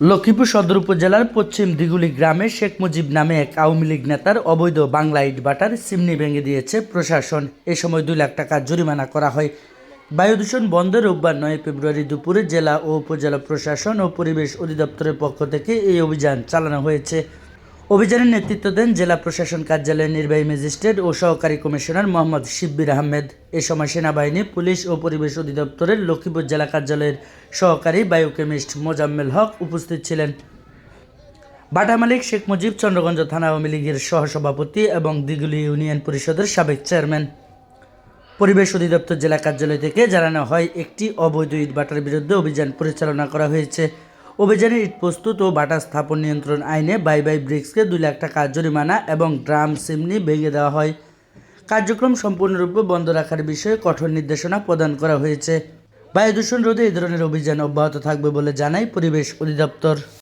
লক্ষ্মীপুর সদর উপজেলার পশ্চিম দিগুলি গ্রামে শেখ মুজিব নামে এক আওয়ামী লীগ নেতার অবৈধ বাংলা ইট বাটার সিমনি ভেঙে দিয়েছে প্রশাসন। এ সময় দুই লাখ টাকা জরিমানা করা হয়। বায়ু দূষণ বন্ধে রোববার নয় ফেব্রুয়ারি দুপুরে জেলা ও উপজেলা প্রশাসন ও পরিবেশ অধিদপ্তরের পক্ষ থেকে এই অভিযান চালানো হয়েছে। অভিযানের নেতৃত্ব দেন জেলা প্রশাসন কার্যালয়ের নির্বাহী ম্যাজিস্ট্রেট ও সহকারী কমিশনার মোহাম্মদ শিব্বির আহমেদ। এ সময় সেনাবাহিনী, পুলিশ ও পরিবেশ অধিদপ্তরের লক্ষ্মীপুর জেলা কার্যালয়ের সহকারী বায়োকেমিস্ট মোজাম্মেল হক উপস্থিত ছিলেন। বাটা মালিক শেখ মুজিব চন্দ্রগঞ্জ থানা আওয়ামী লীগের সহসভাপতি এবং দিগুলি ইউনিয়ন পরিষদের সাবেক চেয়ারম্যান। পরিবেশ অধিদপ্তর জেলা কার্যালয় থেকে জানানো হয়, একটি অবৈধ ইট বাটার বিরুদ্ধে অভিযান পরিচালনা করা হয়েছে। অভিযানে ইট প্রস্তুত ও বাটা স্থাপন নিয়ন্ত্রণ আইনে বাই বাই ব্রিক্সকে দুই লাখ টাকা জরিমানা এবং ড্রাম সিমনি ভেঙে দেওয়া হয়। কার্যক্রম সম্পূর্ণরূপে বন্ধ রাখার বিষয়ে কঠোর নির্দেশনা প্রদান করা হয়েছে। বায়ু দূষণ রোধে এই ধরনের অভিযান অব্যাহত থাকবে বলে জানায় পরিবেশ অধিদপ্তর।